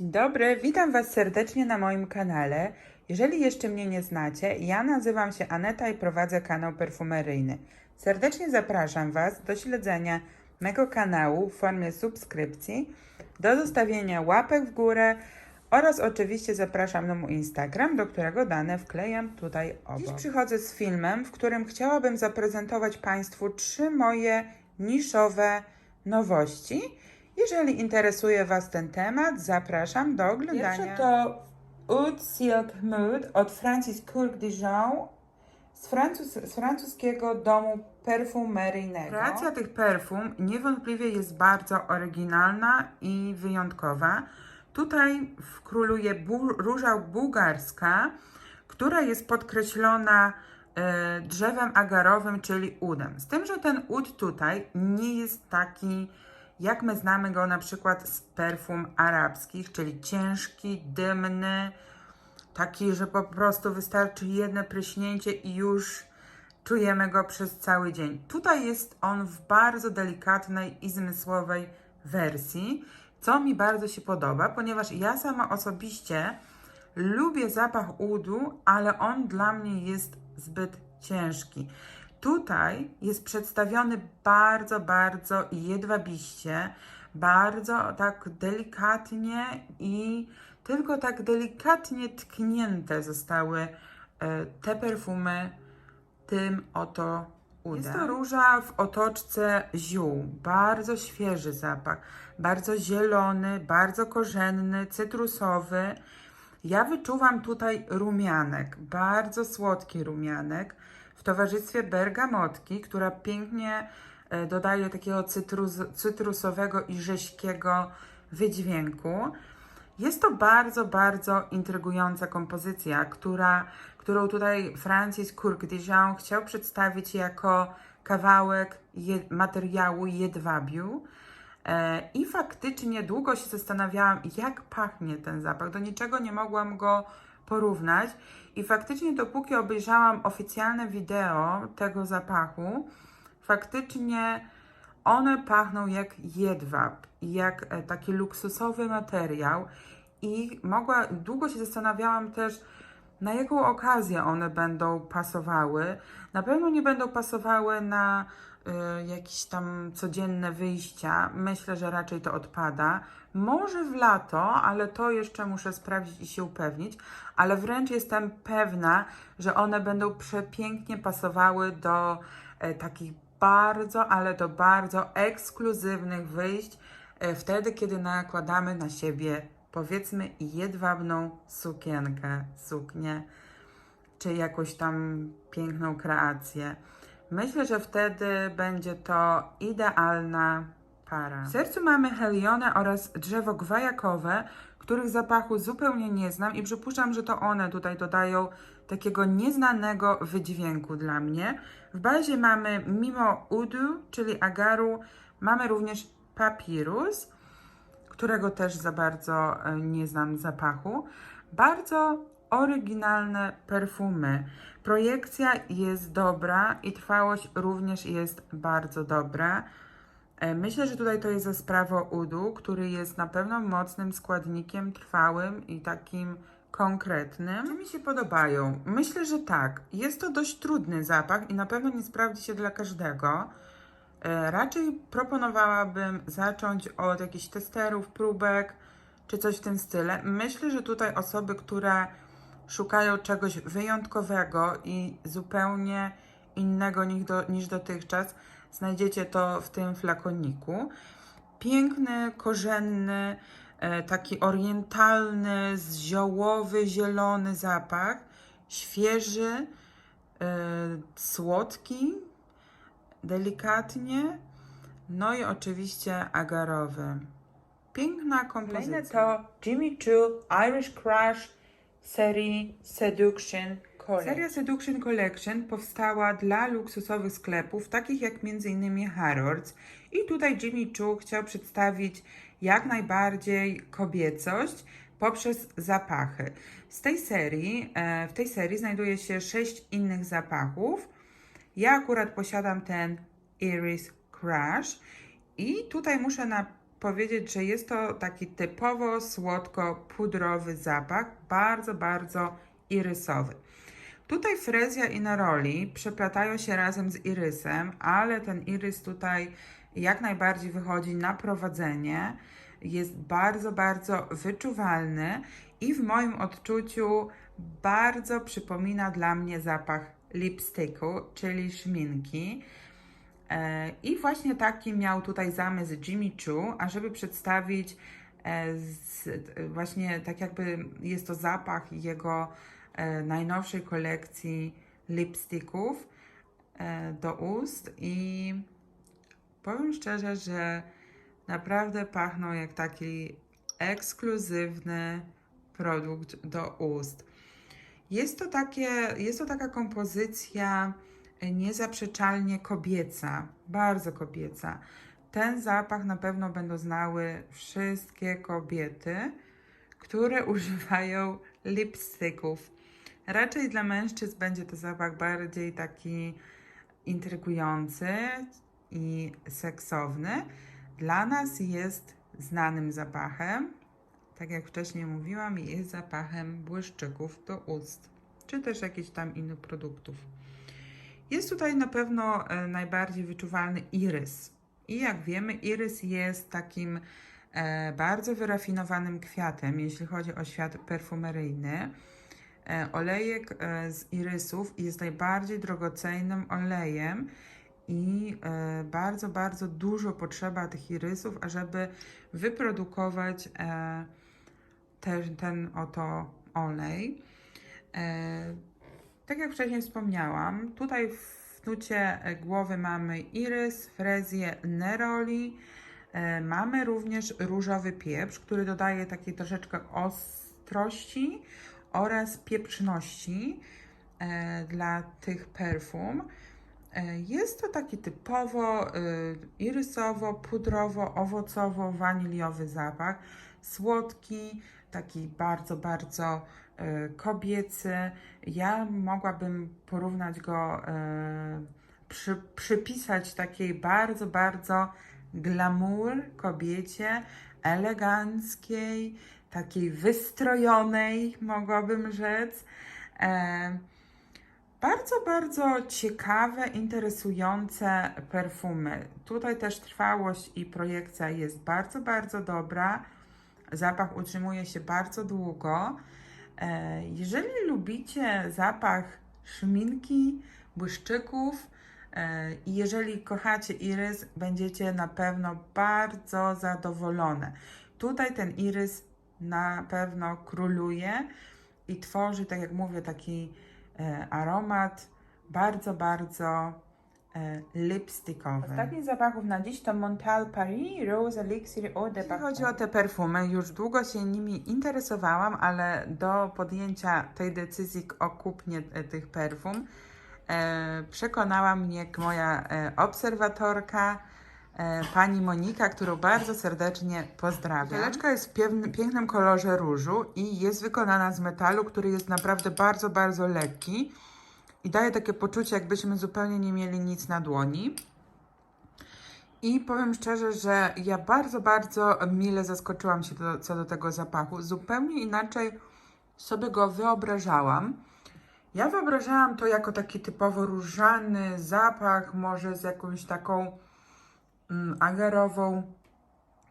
Dzień dobry, witam Was serdecznie na moim kanale. Jeżeli jeszcze mnie nie znacie, ja nazywam się Aneta i prowadzę kanał perfumeryjny. Serdecznie zapraszam Was do śledzenia mego kanału w formie subskrypcji, do zostawienia łapek w górę oraz oczywiście zapraszam na mój Instagram, do którego dane wklejam tutaj obok. Dziś przychodzę z filmem, w którym chciałabym zaprezentować Państwu trzy moje niszowe nowości. Jeżeli interesuje Was ten temat, zapraszam do oglądania. Pierwsze to Oud Silk Mood od Francis Courc Dijon z, z francuskiego domu perfumeryjnego. Kreacja tych perfum niewątpliwie jest bardzo oryginalna i wyjątkowa. Tutaj króluje bu- róża bułgarska, która jest podkreślona e, drzewem agarowym, czyli udem. Z tym, że ten ud tutaj nie jest taki, jak my znamy go na przykład z perfum arabskich, czyli ciężki, dymny, taki, że po prostu wystarczy jedno pryśnięcie i już czujemy go przez cały dzień. Tutaj jest on w bardzo delikatnej i zmysłowej wersji, co mi bardzo się podoba, ponieważ ja sama osobiście lubię zapach udu, ale on dla mnie jest zbyt ciężki. Tutaj jest przedstawiony bardzo, bardzo jedwabiście, bardzo tak delikatnie i tylko tak delikatnie tknięte zostały e, te perfumy tym oto udem. Jest to róża w otoczce ziół. Bardzo świeży zapach, bardzo zielony, bardzo korzenny, cytrusowy. Ja wyczuwam tutaj rumianek, bardzo słodki rumianek w towarzystwie bergamotki, która pięknie e, dodaje takiego cytrus, cytrusowego i rześkiego wydźwięku. Jest to bardzo, bardzo intrygująca kompozycja, która, którą tutaj Francis Courc Dijon chciał przedstawić jako kawałek je, materiału jedwabiu. E, I faktycznie długo się zastanawiałam, jak pachnie ten zapach. Do niczego nie mogłam go porównać. I faktycznie, dopóki obejrzałam oficjalne wideo tego zapachu, faktycznie one pachną jak jedwab, jak e, taki luksusowy materiał. I mogła, długo się zastanawiałam też, na jaką okazję one będą pasowały. Na pewno nie będą pasowały na jakieś tam codzienne wyjścia. Myślę, że raczej to odpada. Może w lato, ale to jeszcze muszę sprawdzić i się upewnić. Ale wręcz jestem pewna, że one będą przepięknie pasowały do e, takich bardzo, ale to bardzo ekskluzywnych wyjść. E, wtedy, kiedy nakładamy na siebie powiedzmy jedwabną sukienkę, suknię, czy jakąś tam piękną kreację. Myślę, że wtedy będzie to idealna para. W sercu mamy helionę oraz drzewo gwajakowe, których zapachu zupełnie nie znam i przypuszczam, że to one tutaj dodają takiego nieznanego wydźwięku dla mnie. W bazie mamy mimo udu, czyli agaru, mamy również papirus, którego też za bardzo e, nie znam zapachu. Bardzo oryginalne perfumy. Projekcja jest dobra i trwałość również jest bardzo dobra. E, Myślę, że tutaj to jest za sprawą udu, który jest na pewno mocnym składnikiem, trwałym i takim konkretnym. Czy mi się podobają? Myślę, że tak. Jest to dość trudny zapach i na pewno nie sprawdzi się dla każdego. E, Raczej proponowałabym zacząć od jakichś testerów, próbek czy coś w tym stylu. Myślę, że tutaj osoby, które szukają czegoś wyjątkowego i zupełnie innego niż, do, niż dotychczas, znajdziecie to w tym flakoniku. Piękny, korzenny, e, taki orientalny, ziołowy, zielony zapach, świeży, e, słodki, delikatnie, no i oczywiście agarowy. Piękna kompozycja. Kolejne to Jimmy Choo Irish Crush serii Seduction Collection. Seria Seduction Collection powstała dla luksusowych sklepów, takich jak m.in. Harrods. I tutaj Jimmy Choo chciał przedstawić jak najbardziej kobiecość poprzez zapachy. Z tej serii, e, w tej serii znajduje się sześć innych zapachów. Ja akurat posiadam ten Iris Crush i tutaj muszę na powiedzieć, że jest to taki typowo słodko-pudrowy zapach, bardzo, bardzo irysowy. Tutaj frezja i neroli przeplatają się razem z irysem, ale ten irys tutaj jak najbardziej wychodzi na prowadzenie. Jest bardzo, bardzo wyczuwalny i w moim odczuciu bardzo przypomina dla mnie zapach lipsticku, czyli szminki. E, I właśnie taki miał tutaj zamysł Jimmy Choo, ażeby przedstawić e, z, e, właśnie tak jakby jest to zapach jego najnowszej kolekcji lipsticków do ust i powiem szczerze, że naprawdę pachną jak taki ekskluzywny produkt do ust. Jest to, takie, jest to taka kompozycja niezaprzeczalnie kobieca, bardzo kobieca. Ten zapach na pewno będą znały wszystkie kobiety, które używają lipsticków. Raczej dla mężczyzn będzie to zapach bardziej taki intrygujący i seksowny. Dla nas jest znanym zapachem, tak jak wcześniej mówiłam, jest zapachem błyszczyków do ust, czy też jakichś tam innych produktów. Jest tutaj na pewno e, najbardziej wyczuwalny irys. I jak wiemy, irys jest takim e, bardzo wyrafinowanym kwiatem, jeśli chodzi o świat perfumeryjny. E, olejek z irysów jest najbardziej drogocennym olejem i bardzo, bardzo dużo potrzeba tych irysów, ażeby wyprodukować ten, ten oto olej. Tak jak wcześniej wspomniałam, tutaj w nucie e, głowy mamy irys, frezję, neroli. E, mamy również różowy pieprz, który dodaje takiej troszeczkę ostrości oraz pieprzności e, dla tych perfum. Jest to taki typowo irysowo, pudrowo, owocowo, waniliowy zapach. Słodki, taki bardzo, bardzo kobiecy. Ja mogłabym porównać go, y, przy, przypisać takiej bardzo, bardzo glamour kobiecie, eleganckiej, takiej wystrojonej, mogłabym rzec. E, bardzo, bardzo ciekawe, interesujące perfumy. Tutaj też trwałość i projekcja jest bardzo, bardzo dobra. Zapach utrzymuje się bardzo długo. E, Jeżeli lubicie zapach szminki, błyszczyków e, i jeżeli kochacie irys, będziecie na pewno bardzo zadowolone. Tutaj ten irys na pewno króluje i tworzy, tak jak mówię, taki e, aromat bardzo, bardzo lipstickowy. Ostatni zapachów na dziś to Montal Paris Rose Elixir Eau de Jeśli Parfum. chodzi o te perfumy, już długo się nimi interesowałam, ale do podjęcia tej decyzji o kupnie e, tych perfum e, przekonała mnie moja e, obserwatorka, e, pani Monika, którą bardzo serdecznie pozdrawiam. Buteleczka jest w pięknym kolorze różu i jest wykonana z metalu, który jest naprawdę bardzo, bardzo lekki i daje takie poczucie, jakbyśmy zupełnie nie mieli nic na dłoni. I powiem szczerze, że ja bardzo, bardzo mile zaskoczyłam się do, co do tego zapachu. Zupełnie inaczej sobie go wyobrażałam. Ja wyobrażałam to jako taki typowo różany zapach, może z jakąś taką mm, agerową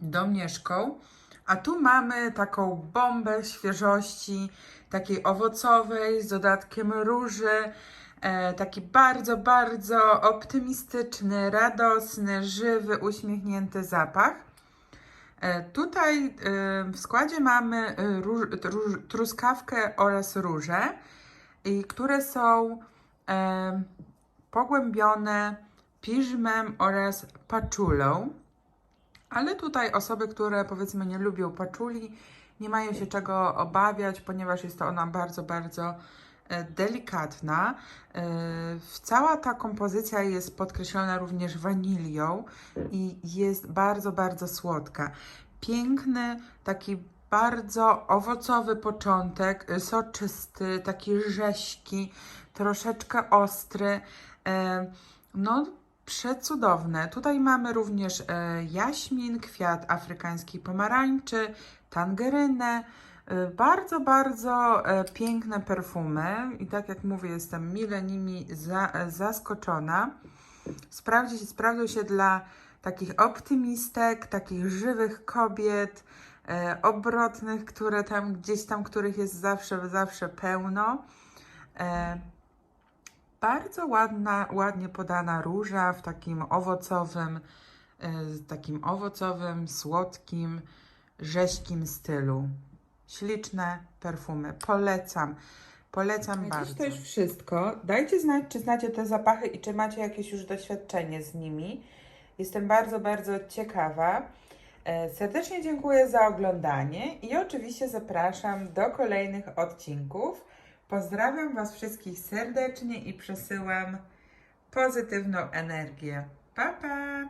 domieszką. A tu mamy taką bombę świeżości, takiej owocowej, z dodatkiem róży. E, taki bardzo, bardzo optymistyczny, radosny, żywy, uśmiechnięty zapach. E, tutaj e, w składzie mamy truskawkę oraz róże, i które są pogłębione piżmem oraz paczulą. Ale tutaj osoby, które powiedzmy nie lubią paczuli, nie mają się czego obawiać, ponieważ jest to ona bardzo, bardzo e, delikatna. E, Cała ta kompozycja jest podkreślona również wanilią i jest bardzo, bardzo słodka. Piękny, taki bardzo owocowy początek, e, soczysty, taki rześki, troszeczkę ostry. No, Przecudowne. Tutaj mamy również e, jaśmin, kwiat afrykańskiej pomarańczy, tangerynę. E, bardzo, bardzo e, piękne perfumy i tak jak mówię, jestem mile nimi za, zaskoczona. Sprawdzi się, sprawdzą się dla takich optymistek, takich żywych kobiet, e, obrotnych, które tam gdzieś tam, których jest zawsze, zawsze pełno. E, bardzo ładna, ładnie podana róża w takim owocowym, e, takim owocowym, słodkim, rześkim stylu. Śliczne perfumy. Polecam. Polecam Dziś bardzo. to już wszystko. Dajcie znać, czy znacie te zapachy i czy macie jakieś już doświadczenie z nimi. Jestem bardzo, bardzo ciekawa. E, Serdecznie dziękuję za oglądanie i oczywiście zapraszam do kolejnych odcinków. Pozdrawiam Was wszystkich serdecznie i przesyłam pozytywną energię. Pa, pa!